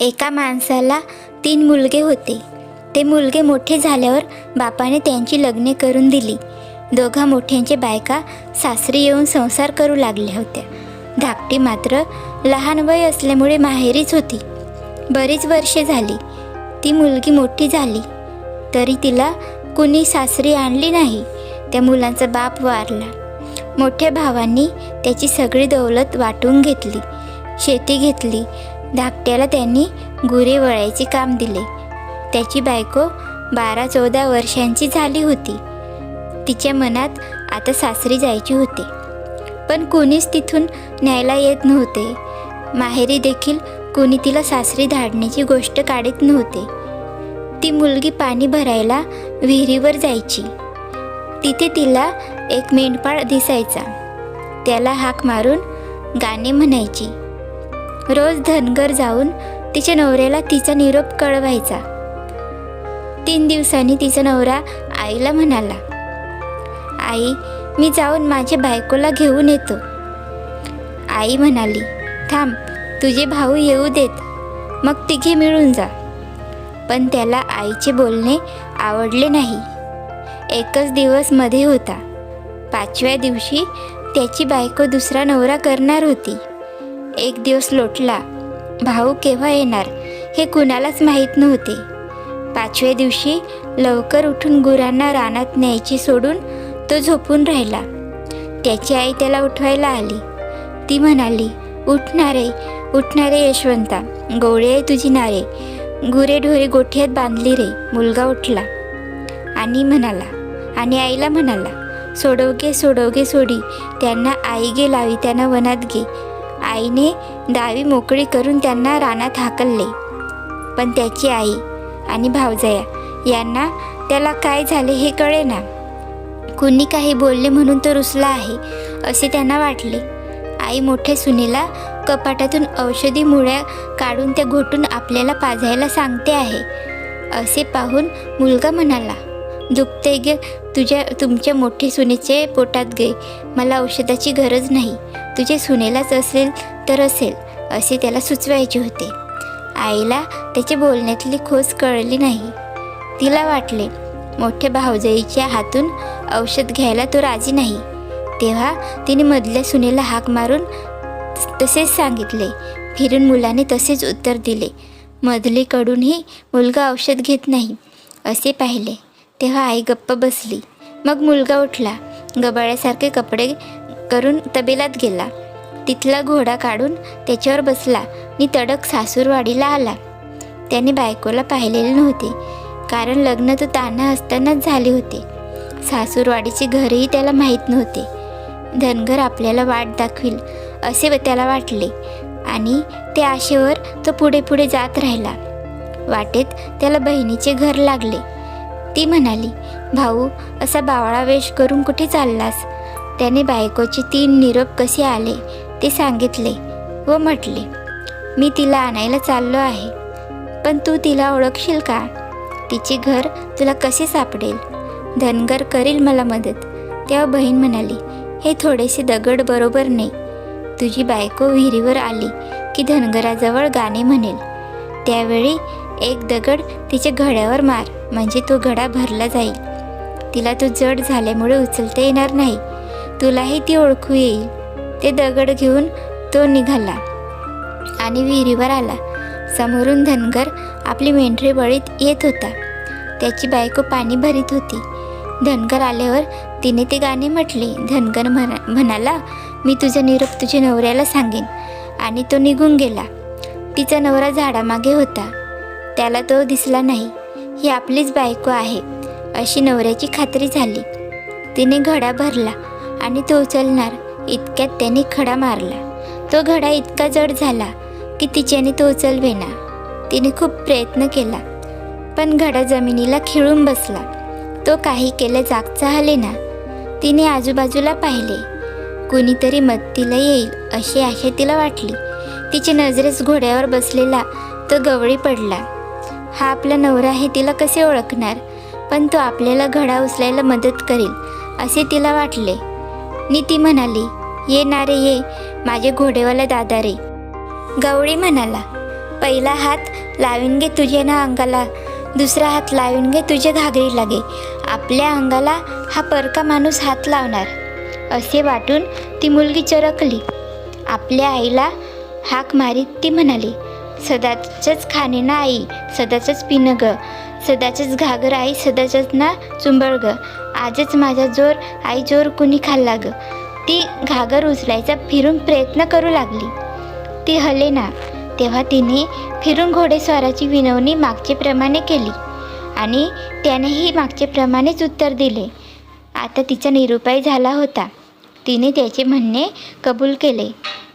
एका माणसाला तीन मुलगे होते. ते मुलगे मोठे झाल्यावर बापाने त्यांची लग्ने करून दिली. दोघा मोठ्यांचे बायका सासरी येऊन संसार करू लागल्या होत्या. धाकटी मात्र लहान वय असल्यामुळे माहेरीच होती. बरीच वर्षे झाली. ती मुलगी मोठी झाली. तरी तिला कुणी सासरी आणली नाही. त्या मुलांचा बाप वारला. मोठ्या भावांनी त्याची सगळी दौलत वाटून घेतली. शेती घेतली. धाकट्याला त्यांनी गुरे वळायचे काम दिले. त्याची बायको बारा चौदा वर्षांची झाली होती. तिच्या मनात आता सासरी जायची होती. पण कोणीच तिथून न्यायला येत नव्हते. माहेरी देखील कोणी तिला सासरी धाडण्याची गोष्ट काढत नव्हते. ती मुलगी पाणी भरायला विहिरीवर जायची. तिथे तिला एक मेंढपाळ दिसायचा. त्याला हाक मारून गाणे म्हणायची. रोज धनगर जाऊन तिच्या नवऱ्याला तिचा निरोप कळवायचा. तीन दिवसांनी तिचा नवरा आईला म्हणाला आई मी जाऊन माझ्या बायकोला घेऊन येतो. आई म्हणाली थांब तुझे भाऊ येऊ देत. मग तिघे मिळून जा. पण त्याला आईचे बोलणे आवडले नाही. एकच दिवसमध्ये होता. पाचव्या दिवशी त्याची बायको दुसरा नवरा करणार होती. एक दिवस लोटला. भाऊ केव्हा येणार? हे कुणालाच माहीत नव्हते. पाचव्या दिवशी लवकर उठून गुरांना रानात न्यायची सोडून तो झोपून राहिला. त्याची आई त्याला उठवायला आली. ती म्हणाली उठणारे उठणारे यशवंता. गोळे आहे तुझी नारे. गुरे ढोरे गोठ्यात बांधली रे. मुलगा उठला. आणि म्हणाला आणि आईला म्हणाला सोडवगे सोडवगे सोडी. त्यांना आई गे लावी त्यांना वनात गे. आईने दावी मोकळी करून त्यांना रानात हाकलले. पण त्याची आई आणि भावजया यांना त्याला काय झाले हे कळेना. कुणी काही बोलले म्हणून तो रुसला आहे असे त्यांना वाटले. आई मोठ्या सुनेला कपाटातून औषधी मुळ्या काढून त्या घोटून आपल्याला पाजायला सांगते आहे असे पाहून मुलगा म्हणाला दुखते गे तुझ्या तुमच्या मोठे सुनेचे पोटात गे मला औषधाची गरज नाही. तुझे सुनेलाच असेल तर असेल असे त्याला सुचवायचे होते. आईला त्याच्या बोलण्यातली खोस कळली नाही. तिला वाटले मोठ्या भावजईच्या हातून औषध घ्यायला तो राजी नाही. तेव्हा तिने मधल्या सुनेला हाक मारून तसेच सांगितले फिरून मुलाने तसेच उत्तर दिले. मधलीकडूनही मुलगा औषध घेत नाही असे पाहिले. तेव्हा आई गप्प बसली. मग मुलगा उठला. गबाळ्यासारखे कपडे करून तबेलात गेला. तिथला घोडा काढून त्याच्यावर बसला. आणि तडक सासूरवाडीला आला. त्याने बायकोला पाहिलेले नव्हते. कारण लग्न तो ताना असतानाच झाले होते. सासूरवाडीचे घरही त्याला माहीत नव्हते. धनगर आपल्याला वाट दाखवील असे व त्याला वाटले. आणि त्या आशेवर तो पुढे पुढे जात राहिला. वाटेत त्याला बहिणीचे घर लागले. ती म्हणाली भाऊ असा बावळा वेश करून कुठे चाललास? त्याने बायकोचे तीन निरोप कसे आले ते सांगितले व म्हटले मी तिला आणायला चाललो आहे. पण तू तिला ओळखशील का? तिचे घर तुला कसे सापडेल? धनगर करील मला मदत. तेव्हा बहीण म्हणाली हे थोडेसे दगड बरोबर नाही. तुझी बायको विहिरीवर आली की धनगराजवळ गाणे म्हणेल. त्यावेळी एक दगड तिच्या घड्यावर मार म्हणजे तो घडा भरला जाईल. तिला तो जड झाल्यामुळे उचलता येणार नाही. तुलाही ती ओळखू येईल. ते दगड घेऊन तो निघाला आणि विहिरीवर आला. समोरून धनगर आपली मेंढरे बळीत येत होता. त्याची बायको पाणी भरीत होती. धनगर आल्यावर तिने ते गाणे म्हटले. धनगर म्हणा म्हणाला मी तुझा निरोप तुझ्या नवऱ्याला सांगेन. आणि तो निघून गेला. तिचा नवरा झाडामागे होता. त्याला तो दिसला नाही. ही आपलीच बायको आहे अशी नवऱ्याची खात्री झाली. तिने घडा भरला. आणि तो उचलणार. इतक्यात त्याने खडा मारला. तो घडा इतका जड झाला की तिच्याने तो उचलवेना. तिने खूप प्रयत्न केला पण घडा जमिनीला खिळून बसला. तो काही केलं जागचा हलेना तिने आजूबाजूला पाहिले. कुणीतरी मदतीला येईल अशी आशा तिला वाटली. तिच्या नजरेस घोड्यावर बसलेला तो गवळी पडला. हा आपला नवरा हे तिला कसे ओळखणार? पण तो आपल्याला घडा उचलायला मदत करेल असे तिला वाटले. नीती म्हणाली ये ना रे ये माझे घोडेवाला दादा रे. गवळी म्हणाला पहिला हात लावून घे तुझ्या ना अंगाला दुसरा हात लावून घे तुझ्या घागरी लागे आपल्या अंगाला हा परका माणूस हात लावणार. असे वाटून ती मुलगी चरकली. आपल्या आईला हाक मारीत ती म्हणाली सदाचंच खाणे ना आई सदाचंच पिणं ग. सदाचंच घागर आई सदाचंच ना चुंबळ ग आजच माझा जोर आई जोर कुणी खाल्ला ग? ती घागर उचलायचा फिरून प्रयत्न करू लागली. ती हले ना. तेव्हा तिने फिरून घोडेस्वाराची विनवणी मागचेप्रमाणे केली. आणि त्यानेही मागचेप्रमाणेच उत्तर दिले. आता तिचा निरुपाय झाला होता. तिने त्याचे म्हणणे कबूल केले.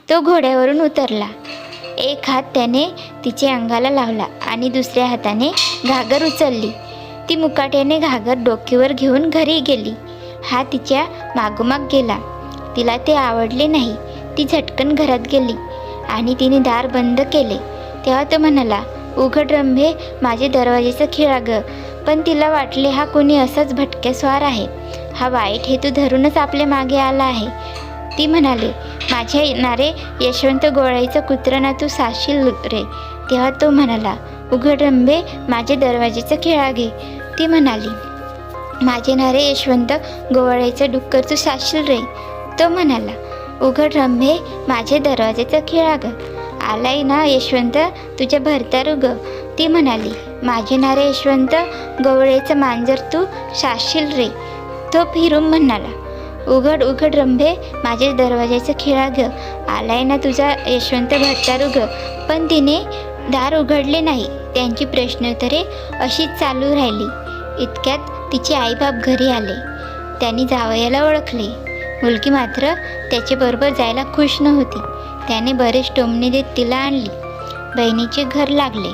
तो घोड्यावरून उतरला. एक हात त्याने तिच्या अंगाला लावला आणि दुसऱ्या हाताने घागर उचलली. ती मुकाट्याने घागर डोक्यावर घेऊन घरी गेली. हा तिच्या मागोमाग गेला. तिला ते आवडले नाही. ती झटकन घरात गेली आणि तिने दार बंद केले. तेव्हा तो म्हणाला उघड रंभे माझे दरवाजेचं खिळा ग पण तिला वाटले हा कोणी असाच भटक्या स्वार आहे. हा वाईट हेतू धरूनच आपल्या मागे आला आहे. ती म्हणाली माझ्या येणारे यशवंत गोळाईचं कुत्र ना तू साशील रे. तेव्हा तो म्हणाला उघड रंबे माझे दरवाजेचं खेळा घे. ती म्हणाली माझे नारे यशवंत गोवाळ्याचं डुक्कर तू साशील रे. तो म्हणाला उघड रंभे माझे दरवाजेचं खेळा ग. आलाय ना यशवंत तुझ्या भरतारू ग ती म्हणाली माझे नारे यशवंत गवळेचं मांजर तू साशील रे. तो फिरून म्हणाला उघड उघड रंभे माझ्या दरवाजाचं खिळा ग आलाय ना तुझा यशवंत भरतारू ग पण तिने दार उघडले नाही. त्यांची प्रश्नोत्तरे अशीच चालू राहिली. इतक्यात तिचे आईबाप घरी आले. त्यांनी जावयाला ओळखले. मुलगी मात्र त्याच्याबरोबर जायला खुश नव्हती. त्याने बरेच टोमणे देत तिला आणली. बहिणीचे घर लागले.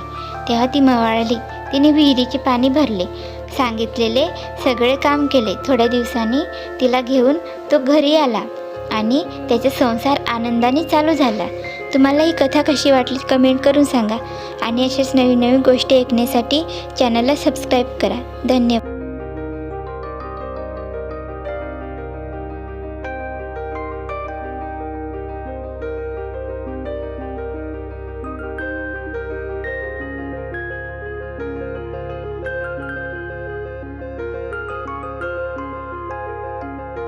तेव्हा ती मवाळली. तिने विहिरीचे पाणी भरले. सांगितलेले सगळे काम केले. थोड्या दिवसांनी तिला घेऊन तो घरी आला आणि त्याचा संसार आनंदाने चालू झाला. तुम्हाला ही कथा कशी वाटली कमेंट करून सांगा आणि अशाच नवीन नवीन गोष्टी ऐकण्यासाठी चॅनलला सबस्क्राईब करा. धन्यवाद.